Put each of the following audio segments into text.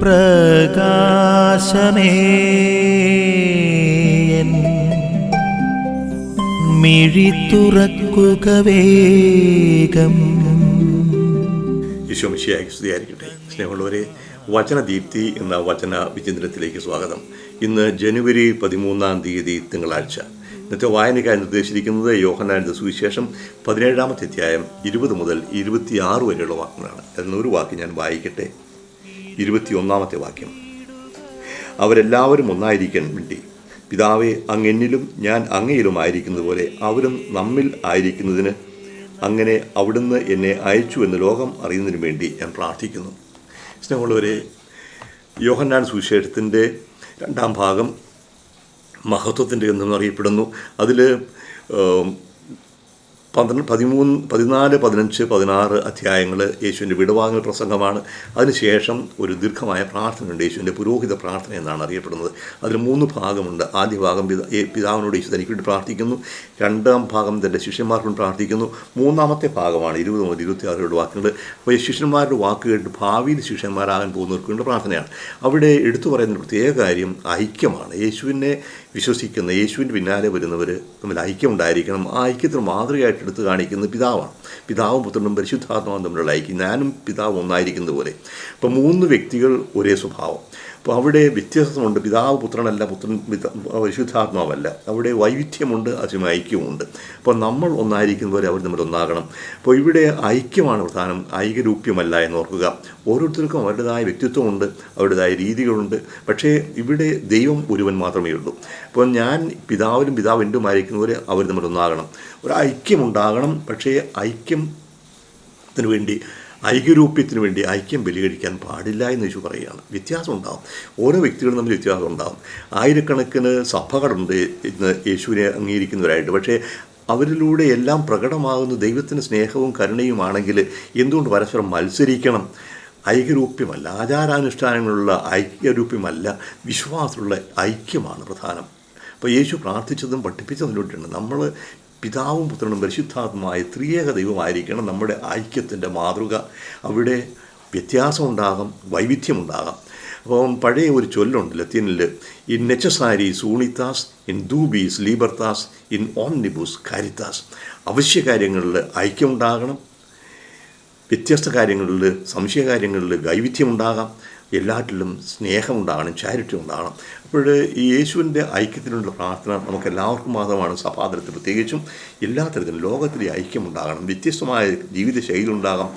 പ്രകാശമേ. മിഴി തുറക്കുക വേഗം. ഈശോമിശിയായി സ്നേഹമുള്ളവരെ വചനദീപ്തി എന്ന വചന വിചിന്തനത്തിലേക്ക് സ്വാഗതം. ഇന്ന് ജനുവരി പതിമൂന്നാം തീയതി തിങ്കളാഴ്ച. ഇന്നത്തെ വായനയ്ക്കായി നിർദ്ദേശിച്ചിരിക്കുന്നത് യോഹനാനന്ദ സുവിശേഷം പതിനേഴാമത്തെ അധ്യായം ഇരുപത് മുതൽ ഇരുപത്തിയാറ് വരെയുള്ള വാക്കുകളാണ് എന്നൊരു വാക്ക് ഞാൻ വായിക്കട്ടെ. ഇരുപത്തിയൊന്നാമത്തെ വാക്യം. അവരെല്ലാവരും ഒന്നായിരിക്കാൻ വേണ്ടി പിതാവെ അങ്ങെന്നിലും ഞാൻ അങ്ങയിലും ആയിരിക്കുന്നത് പോലെ അവരും നമ്മിൽ ആയിരിക്കുന്നതിന് അങ്ങനെ അവിടുന്ന് എന്നെ അയച്ചു എന്ന് ലോകം അറിയുന്നതിന് വേണ്ടി ഞാൻ പ്രാർത്ഥിക്കുന്നു. സ്നേഹമുള്ളവരെ യോഹന്നാൻ സുവിശേഷത്തിന്റെ രണ്ടാം ഭാഗം മഹത്വത്തിന്റെ എന്നും അറിയപ്പെടുന്നു. അതിൽ പന്ത്രണ്ട് പതിമൂന്ന് പതിനാല് പതിനഞ്ച് പതിനാറ് അധ്യായങ്ങൾ യേശുവിന്റെ വിടവാങ്ങൽ പ്രസംഗമാണ്. അതിനുശേഷം ഒരു ദീർഘമായ പ്രാർത്ഥനയുണ്ട്. യേശുവിന്റെ പുരോഹിത പ്രാർത്ഥന എന്നാണ് അറിയപ്പെടുന്നത്. അതിൽ മൂന്ന് ഭാഗമുണ്ട്. ആദ്യ ഭാഗം പിതാ പിതാവിനോട് യേശു തനിക്ക് വേണ്ടി പ്രാർത്ഥിക്കുന്നു. രണ്ടാം ഭാഗം തന്റെ ശിഷ്യന്മാർക്ക് പ്രാർത്ഥിക്കുന്നു. മൂന്നാമത്തെ ഭാഗമാണ് ഇരുപത് മുതൽ ഇരുപത്തി ആറുകളുടെ വാക്കുകൾ അപ്പോൾ ഈ ശിഷ്യന്മാരുടെ വാക്ക് കേട്ട് ഭാവിയിൽ ശിഷ്യന്മാരാകാൻ പോകുന്നവർക്ക് വേണ്ടി പ്രാർത്ഥനയാണ്. അവിടെ എടുത്തു പറയുന്ന പ്രത്യേക കാര്യം ഐക്യമാണ്. യേശുവിനെ വിശ്വസിക്കുന്ന യേശുവിന്റെ പിന്നാലെ വരുന്നവർ തമ്മിൽ ഐക്യം ഉണ്ടായിരിക്കണം. ആ ഐക്യത്തിന് മാതൃകയായിട്ട് എടുത്തു കാണിക്കുന്നത് പിതാവാണ്. പിതാവും പുത്രനും പരിശുദ്ധാത്മാവും തമ്മിലുള്ള ഐക്യം. ഞാനും പിതാവും ഒന്നായിരിക്കുന്നത് പോലെ. അപ്പോൾ മൂന്ന് വ്യക്തികൾ ഒരേ സ്വഭാവം. അപ്പോൾ അവിടെ വ്യത്യാസമുണ്ട്. പിതാവ് പുത്രനല്ല പുത്രൻ പിത- പരിശുദ്ധാത്മാവല്ല. അവിടെ വൈവിധ്യമുണ്ട് അതിന് ഐക്യമുണ്ട് അപ്പോൾ നമ്മൾ ഒന്നായിരിക്കുന്ന പോലെ അവർ നമ്മൾ ഒന്നാകണം. അപ്പോൾ ഇവിടെ ഐക്യമാണ് പ്രധാനം. ഐകരൂപ്യമല്ല എന്ന് ഓർക്കുക. ഓരോരുത്തർക്കും അവരുടേതായ വ്യക്തിത്വമുണ്ട് അവരുടേതായ രീതികളുണ്ട്. പക്ഷേ ഇവിടെ ദൈവം ഒരുവൻ മാത്രമേ ഉള്ളൂ. അപ്പോൾ ഞാൻ പിതാവിലും പിതാവ് എന്റുമായിരിക്കുന്ന പോലെ അവർ നമ്മൾ ഒന്നാകണം. ഒരു ഐക്യമുണ്ടാകണം പക്ഷേ ഐക്യത്തിന് വേണ്ടി ഐക്യരൂപ്യത്തിന് വേണ്ടി ഐക്യം ബലികഴിക്കാൻ പാടില്ല എന്ന് യേശു പറയുകയാണ്. വ്യത്യാസം ഉണ്ടാകും ഓരോ വ്യക്തികളും തമ്മിൽ വ്യത്യാസം ഉണ്ടാകും ആയിരക്കണക്കിന് സഭകളുണ്ട് ഇന്ന് യേശുവിനെ അംഗീകരിക്കുന്നവരായിട്ട്. പക്ഷേ അവരിലൂടെ എല്ലാം പ്രകടമാകുന്ന ദൈവത്തിന്റെ സ്നേഹവും കരുണയുമാണെങ്കിൽ എന്തുകൊണ്ട് പരസ്പരം മത്സരിക്കണം? ഐക്യരൂപ്യമല്ല ആചാരാനുഷ്ഠാനങ്ങളുള്ള ഐക്യരൂപ്യമല്ല വിശ്വാസമുള്ള ഐക്യമാണ് പ്രധാനം. അപ്പോൾ യേശു പ്രാർത്ഥിച്ചതും പഠിപ്പിച്ചതിലൂടെയാണ് നമ്മൾ പിതാവും പുത്രനും പരിശുദ്ധാത്മായ ത്രിയേക ദൈവമായിരിക്കണം നമ്മുടെ ഐക്യത്തിന്റെ മാതൃക. അവിടെ വ്യത്യാസമുണ്ടാകാം വൈവിധ്യമുണ്ടാകാം. അപ്പം പഴയ ഒരു ചൊല്ലുണ്ട് ലത്തീനിൽ ഇൻ നെച്ചസാരി സൂണിത്താസ് ഇൻ ദൂബീസ് ലീബർത്താസ് ഇൻ ഓംനിബൂസ് കാരിത്താസ്. അവശ്യ കാര്യങ്ങളിൽ ഐക്യമുണ്ടാകണം വ്യത്യസ്ത കാര്യങ്ങളിൽ സംശയകാര്യങ്ങളിൽ വൈവിധ്യമുണ്ടാകാം. എല്ലാറ്റിലും സ്നേഹമുണ്ടാകണം ചാരിറ്റി ഉണ്ടാകണം. അപ്പോൾ ഈ യേശുവിന്റെ ഐക്യത്തിനുള്ള പ്രാർത്ഥന നമുക്ക് എല്ലാവർക്കും മാത്രമാണ് സഭാതലത്തിൽ പ്രത്യേകിച്ചും എല്ലാ തരത്തിലും ലോകത്തിലെ ഐക്യമുണ്ടാകണം വ്യത്യസ്തമായ ജീവിത ശൈലി ഉണ്ടാകാം.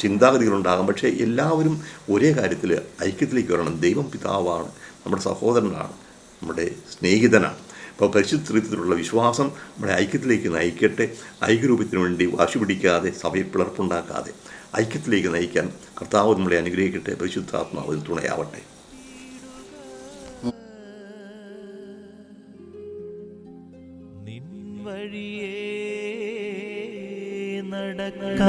ചിന്താഗതികളുണ്ടാകാം പക്ഷേ എല്ലാവരും ഒരേ കാര്യത്തിൽ ഐക്യത്തിലേക്ക് വരണം. ദൈവം പിതാവാണ് നമ്മുടെ സഹോദരനാണ് നമ്മുടെ സ്നേഹിതനാണ്. അപ്പോൾ പരിശുദ്ധത്തിലുള്ള വിശ്വാസം നമ്മുടെ ഐക്യത്തിലേക്ക് നയിക്കട്ടെ. ഐക്യരൂപത്തിന് വേണ്ടി വാശി പിടിക്കാതെ സഭയിൽ പിളർപ്പുണ്ടാക്കാതെ ഐക്യത്തിലേക്ക് നയിക്കാൻ കർത്താവ് നമ്മളെ അനുഗ്രഹിക്കട്ടെ. പരിശുദ്ധാത്മാവ് തുണയാവട്ടെ. വഴിയേ നടക്ക